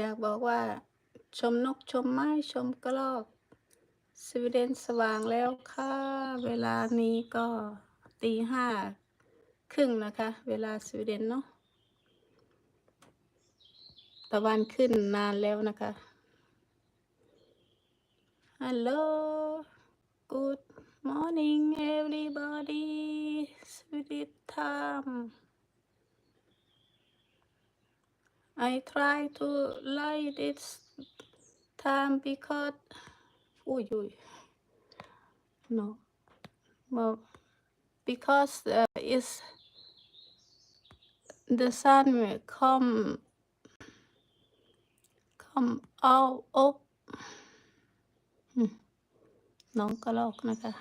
อยากบอกว่า ชมนกชมไม้ชมกระรอก สวีเดนสว่างแล้วค่ะ เวลานี้ก็ตีห้าครึ่งนะคะ เวลาสวีเดนเนาะตะวันขึ้นนานแล้วนะคะฮัลโหล good morning everybody Swedish time I try to lie this time because อุ้ยอุ้ย no well because uh, is the sun will come come out of อืมน้องกระลอกนะคะ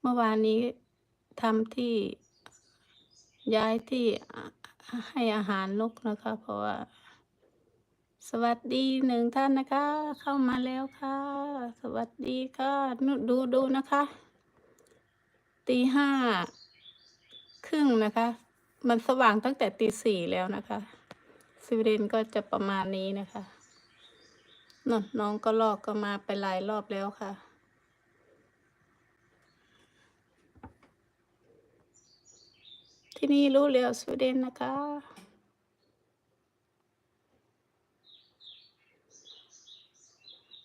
เมื่อวานนี้ ทำที่ย้ายที่ให้อาหารนกนะคะ เพราะว่า สวัสดีหนึ่งท่านนะคะ เข้ามาแล้วค่ะ สวัสดีค่ะนุดูดูนะคะตีห้าครึ่งนะคะ มันสว่างตั้งแต่ตีสี่แล้วนะคะสวีเดนก็จะประมาณนี้นะคะนนน้องก็ลอกก็มาไปหลายรอบแล้วค่ะ ที่นี่รู้แล้วสวีเดนนะคะ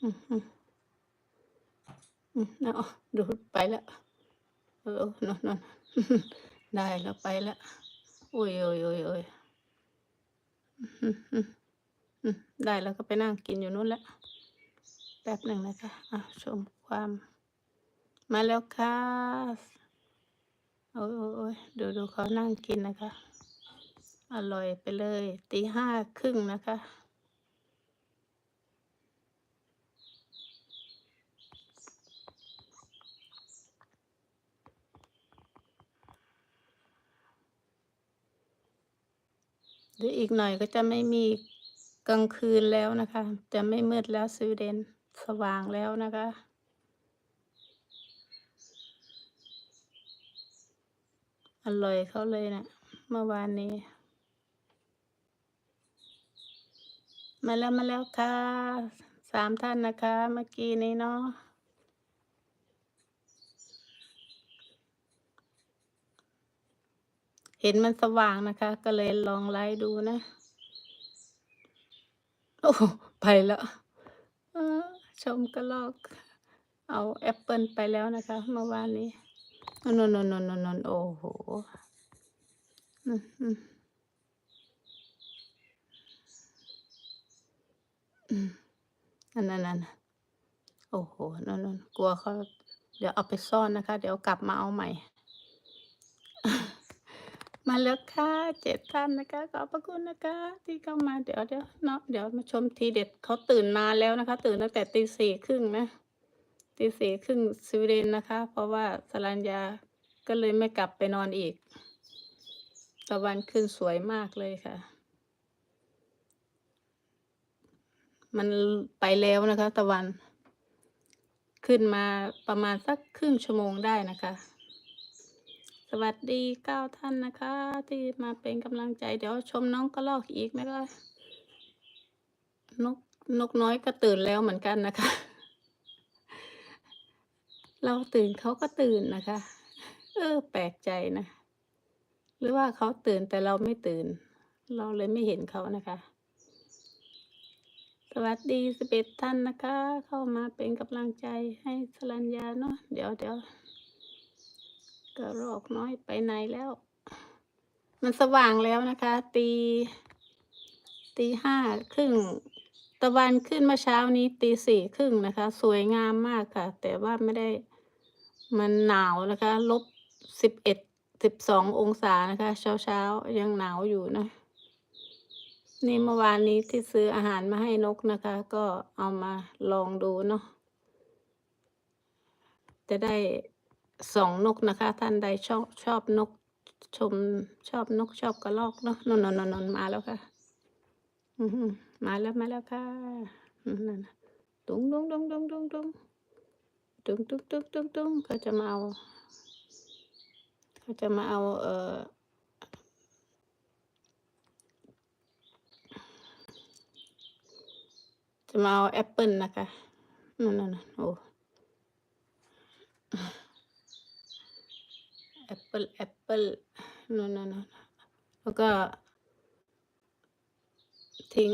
อืมอืมอืมเอาดูไปแล้วเออนอนนอนได้แล้วไปแล้วโอ้ยโอ้ยโอ้ยโอ้ยอืมอืมได้แล้วก็ไปนั่งกินอยู่นู้นแล้วแป๊บหนึ่งนะคะอะชมความ มาแล้วค่ะ โอ้ยโอ้ยดูดูเขานั่งกินนะคะ อร่อยไปเลยตีห้าครึ่งนะคะเดี๋ยวอีกหน่อยก็จะไม่มีกลางคืนแล้วนะคะ จะไม่มืดแล้วสวีเดนสว่างแล้วนะคะ อร่อยเขาเลยนะเมื่อวานนี้ มาแล้วมาแล้วค่ะสามท่านนะคะ เมื่อกี้นี้เนาะเห็นมันสว่างนะคะ ก็เลยลองไลฟ์ดูนะ โอ้ไปแล้วชมกระลอก เอาแอปเปิลไปแล้วนะคะ เมื่อวานนี้ นนนนนนนโอ้โหนั่นนั่นโอ้โหนนนกลัวเขาเดี๋ยวเอาไปซ่อนนะคะ เดี๋ยวกลับมาเอาใหม่ มาแล้วค่ะเจ็ดท่านนะคะ ขอบพระคุณนะคะ ที่เข้ามาเดี๋ยวเดี๋ยวเนาะเดี๋ยวมาชมทีเด็ดเขาตื่นนานแล้วนะคะ ตื่นตั้งแต่ตีสี่ครึ่งนะ ตีสี่ครึ่งสวีเดนนะคะ เพราะว่าสรัญญาก็เลยไม่กลับไปนอนอีก ตะวันขึ้นสวยมากเลยค่ะ มันไปแล้วนะคะ ตะวัน ขึ้นมาประมาณสักครึ่งชั่วโมงได้นะคะ สวัสดีเก้าท่านนะคะ ที่มาเป็นกำลังใจ เดี๋ยวชมน้องก็ลอกอีกนะคะนกนกน้อยก็ตื่นแล้วเหมือนกันนะคะ เราตื่นเขาก็ตื่นนะคะ เออ แปลกใจนะ หรือว่าเขาตื่นแต่เราไม่ตื่น เราเลยไม่เห็นเขานะคะ สวัสดีสิบเอ็ดท่านนะคะ เข้ามาเป็นกำลังใจให้สรัญญาเนาะเดี๋ยวเดี๋ยวกระรอกน้อยไปไหนแล้ว มันสว่างแล้วนะคะ ตีตีห้าครึ่งตะวันขึ้นเมื่อเช้านี้ตีสี่ครึ่งนะคะ สวยงามมากค่ะ แต่ว่าไม่ได้ มันหนาวนะคะลบสิบเอ็ดสิบสององศานะคะ เช้าเช้ายังหนาวอยู่นะ นี่เมื่อวานนี้ที่ซื้ออาหารมาให้นกนะคะ ก็เอามาลองดูเนาะจะได้สองนกนะคะ ท่านใดชอบชอบนกชมชอบนกชอบกระรอกเนาะนนนนนนมาแล้วค่ะมาแล้วมาแล้วค่ะนั่นน่ะดุงดุงดุงดุงดุงดุง ตึงตึงตึงตึงตึงเขาจะมาเอาเขาจะมาเอาเออจะมาเอาแอปเปิลนะคะนั่นนั่นโอ้แอปเปิลแอปเปิลนั่นนั่นแล้วก็ทิ้ง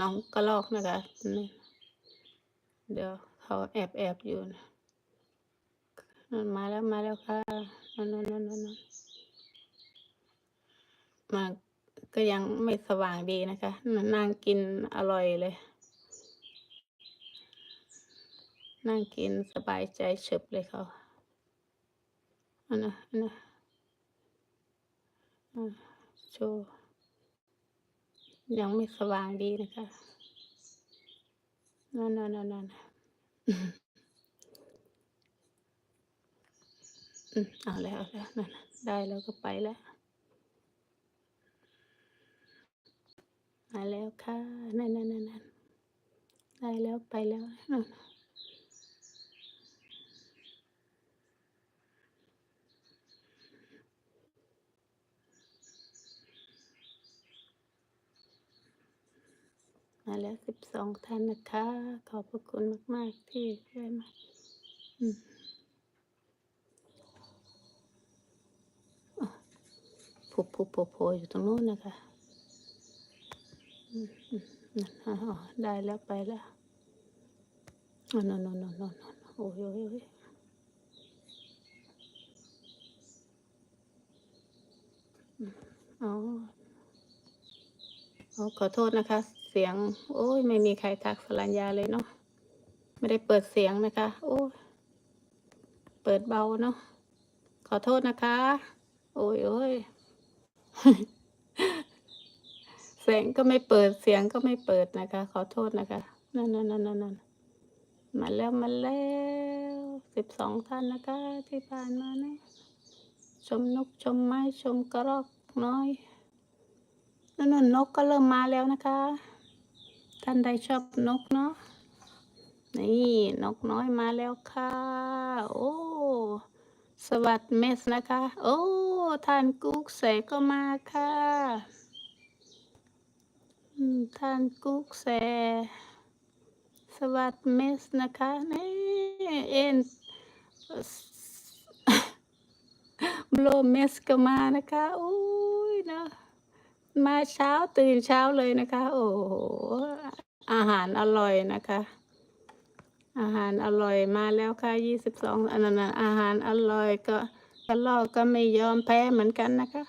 น้องกระลอกนะคะ เดี๋ยวเขาแอบแอบอยู่นะนนมาแล้วมาแล้วค่ะนั่นนั่นนั่นนอนมาก็ยังไม่สว่างดีนะคะนั่งกินอร่อยเลย นั่งกินสบายใจเฉบเลยเขาอันนะอันนะอ่าโชว์ ยังไม่สว่างดีนะคะนอนนอนนอนนั่นอืมเอาแล้วเอาแล้วนั่นได้แล้วก็ไปแล้วมาแล้วค่ะนั่นนั่นนั่นนั่นได้แล้วไปแล้วนั่น มาแล้วสิบสองท่านนะคะ ขอบพระคุณมาก ๆ ที่ได้มาอืมผูผูโผโผอยู่ตรงนู้นนะคะนั่นอ๋อได้แล้วไปแล้วอ๋อนนนนนนโอ้ยโอ้ยโอ้ยอ๋ออ๋อขอโทษนะคะ สียง โอ้ยไม่มีใครทักสลัญญาเลยเนาะไม่ได้เปิดเสียงนะคะ โอ้ยเปิดเบาเนาะขอโทษนะคะ โอ้ยโอ้ยเสียงก็ไม่เปิดเสียงก็ไม่เปิดนะคะ ขอโทษนะคะนั่นนั่นนั่นนั่นนั่นมาแล้วมาแล้วสิบสองท่านนะคะ ที่ผ่านมานะชมนกชมไม้ชมกระรอกน้อยนั่นนนกก็เริ่มมาแล้วนะคะ ท่านใดชอบนกเนาะนี่นกน้อยมาแล้วค่ะ โอ้ สวัสดีเมสนะคะ โอ้ท่านกุ๊กเสกก็มาค่ะท่านกุ๊กเสสวัสดีเมสนะคะนี่เอ็นบโลเมสก็มานะคะ โอ้ยนะ มาเช้าตื่นเช้าเลยนะคะ โอ้โหอาหารอร่อยนะคะ อาหารอร่อยมาแล้วค่ะยี่สิบสองอันนั้นอาหารอร่อยก็กระลอกก็ไม่ยอมแพ้เหมือนกันนะคะ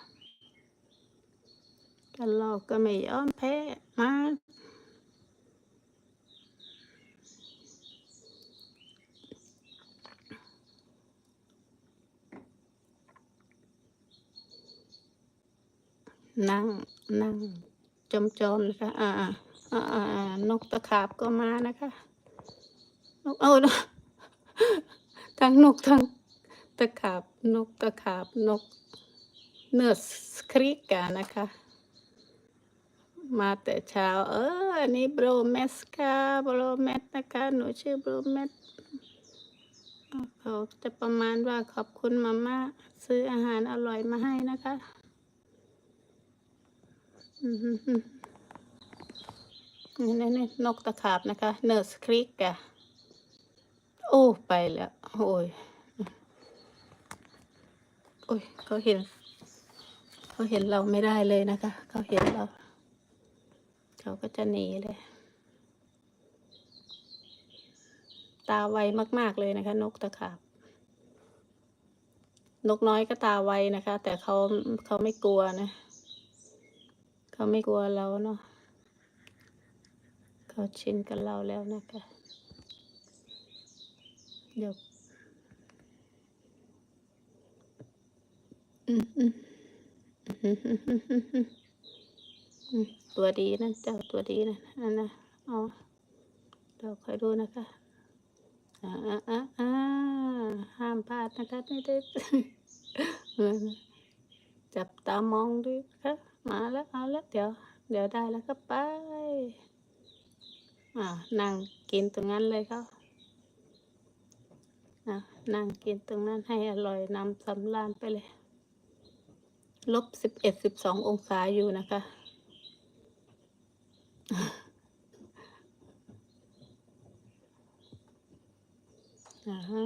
กระลอกก็ไม่ยอมแพ้มา นั่งนั่งจมจมนะคะอ่าอ่านกตะขาบก็มานะคะนกเอาทั้งนกทั้งตะขาบนกตะขาบนกเนื้อสคริกานะคะ มาแต่เช้า เอออันนี้โบรเมสค่ะโบรเมสนะคะ หนูชื่อโบรเมสเขาจะประมาณว่าขอบคุณมาม่าซื้ออาหารอร่อยมาให้นะคะ นี่นี่นี่นกตะขาบนะคะ เนอร์สคริกอะโอ้ ไปแล้ว โอ้ย โอ้ย เขาเห็น เขาเห็นเราไม่ได้เลยนะคะ เขาเห็นเรา เขาก็จะหนีเลย ตาไวมากๆเลยนะคะ นกตะขาบ นกน้อยก็ตาไวนะคะ แต่เขาเขาไม่กลัวนะ เขาไม่กลัวเราเนาะเขาชินกับเราแล้วนะคะเดี๋ยวตัวดีนะเจ้าตัวดีนะนั่นนะอ๋อเดี๋ยวคอยดูนะคะอ่าอ่าอ่าห้ามพลาดนะคะไม่ได้จับตามองด้วยค่ะ มาแล้วเอาแล้วเดี๋ยว เดี๋ยวได้แล้วก็ไป อ่านั่งกินตรงนั้นเลยเขาอะนั่งกินตรงนั้นให้อร่อยนำสำราญไปเลย ลบสิบเอ็ดสิบสององศาอยู่นะคะ อ่าฮะ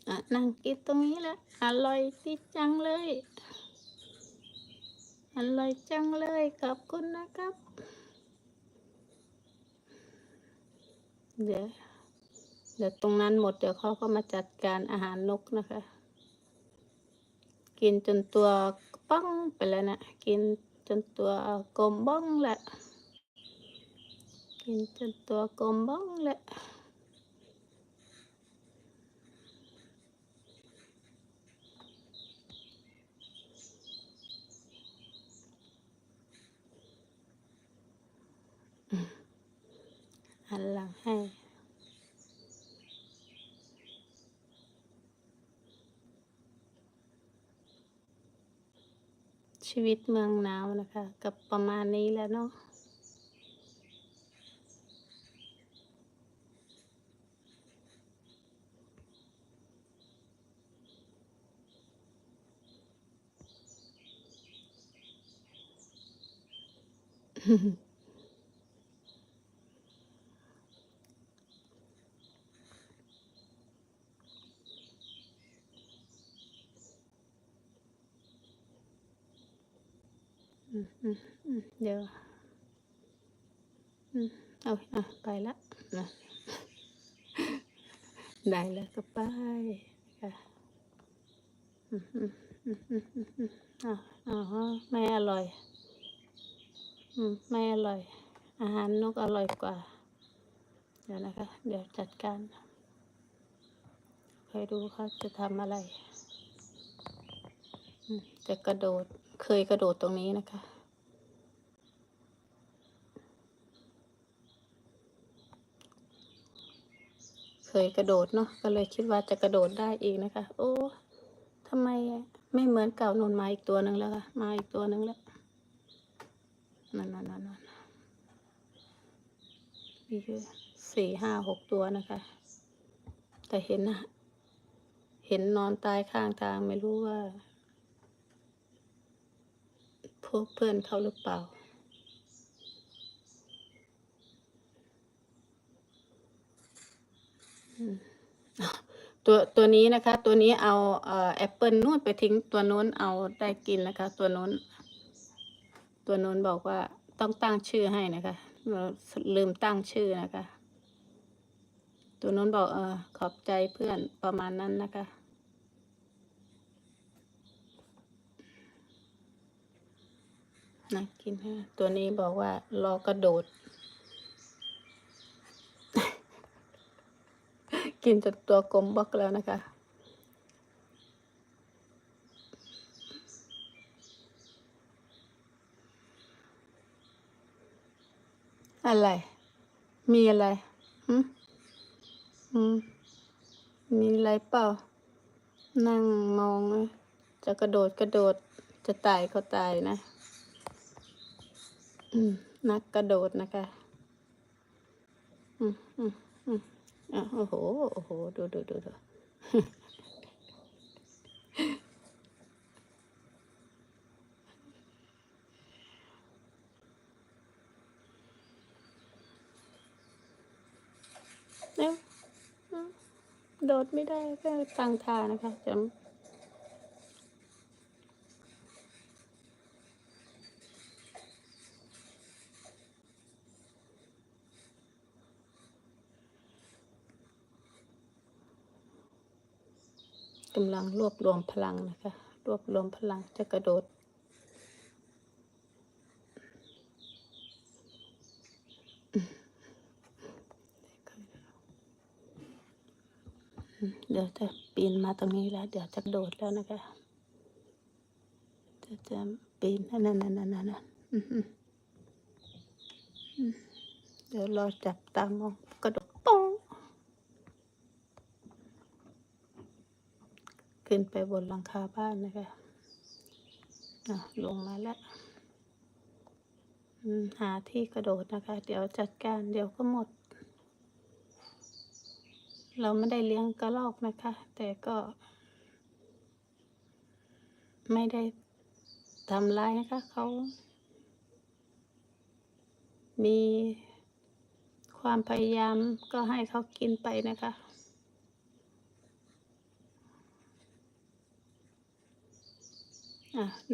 อะ นั่งกินตรงนี้แหละอร่อยจิจังเลยอร่อยจังเลยขอบคุณนะครับ เดี๋ยวเดี๋ยวตรงนั้นหมดเดี๋ยวเขาก็มาจัดการอาหารนกนะคะ กินจนตัวป้องไปแล้วนะกินจนตัวกลมบ้องแหละกินจนตัวกลมบ้องแหละ หันหลังให้ ชีวิตเมืองหนาวนะคะ กับประมาณนี้แล้วเนาะอืมอืมอืม เดี๋ยวอืมเอาอะไปละนะได้แล้วก็ไปค่ะอืมอืมอืมอืมอืมอืมอะอ๋อไม่อร่อยอืมไม่อร่อย อาหารนกอร่อยกว่า เดี๋ยวนะคะ เดี๋ยวจัดการคอยดูเขาจะทำอะไรจะกระโดดเคยกระโดดตรงนี้นะคะ เคยกระโดดเนาะก็เลยคิดว่าจะกระโดดได้อีกนะคะ โอ้ทำไมไม่เหมือนเก่านุนมาอีกตัวหนึ่งแล้วค่ะมาอีกตัวหนึ่งแล้วนั่นนั่นนั่นนั่นมีอยู่สี่ห้าหกตัวนะคะ แต่เห็นนะเห็นนอนตายข้างทางไม่รู้ว่าพวกเพื่อนเขาหรือเปล่า ตัวตัวนี้นะคะ ตัวนี้เอาแอปเปิลนู่นไปทิ้งตัวนู้นเอาได้กินนะคะ ตัวนู้น ตัวนู้นบอกว่าต้องตั้งชื่อให้นะคะเราลืมตั้งชื่อนะคะ ตัวนู้นบอกเออขอบใจเพื่อนประมาณนั้นนะคะนะกินให้ตัวนี้บอกว่ารอกระโดด กินจนตัวกลมบล็อกแล้วนะคะ อะไร มีอะไรหืมหืมมีอะไรเปล่า นั่งมองนะจะกระโดดกระโดด จะตายก็ตายนะ อืม นักกระโดดนะคะ อืมอืม อะโอ้โห โอ้โห ดูดูดูดูเนี่ยโดดไม่ได้ก็ตั้งท่านะคะจะ กำลังรวบรวมพลังนะคะ รวบรวมพลังจะกระโดด เดี๋ยวจะปีนมาตรงนี้แล้ว เดี๋ยวจะโดดแล้วนะคะ จะจะปีนนั่นนั่นนั่นนั่นนั่นเดี๋ยวรอจับตามองกระโดดป้อง ขึ้นไปบนหลังคาบ้านนะคะลงมาแล้วหาที่กระโดดนะคะ เดี๋ยวจัดการเดี๋ยวก็หมด เราไม่ได้เลี้ยงกระรอกนะคะ แต่ก็ ไม่ได้ทำร้ายนะคะเขา มีความพยายามก็ให้เขากินไปนะคะ อะ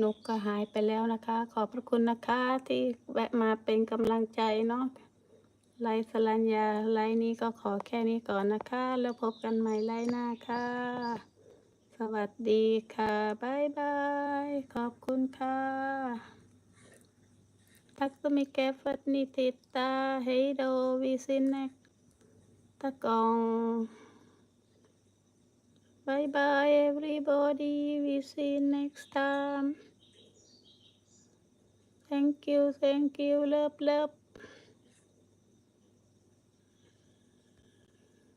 นกก็หายไปแล้วนะคะ ขอบพระคุณนะคะที่แวะมาเป็นกำลังใจเนาะไลฟ์สลัญญาไลฟ์นี้ก็ขอแค่นี้ก่อนนะคะ แล้วพบกันใหม่ไลฟ์หน้าค่ะ สวัสดีค่ะบายบาย ขอบคุณค่ะ Tack så mycket för att ni tittar. Hej då, vi ses nästa gång. Bye bye everybody, we see you next time. Thank you, thank you, love, love.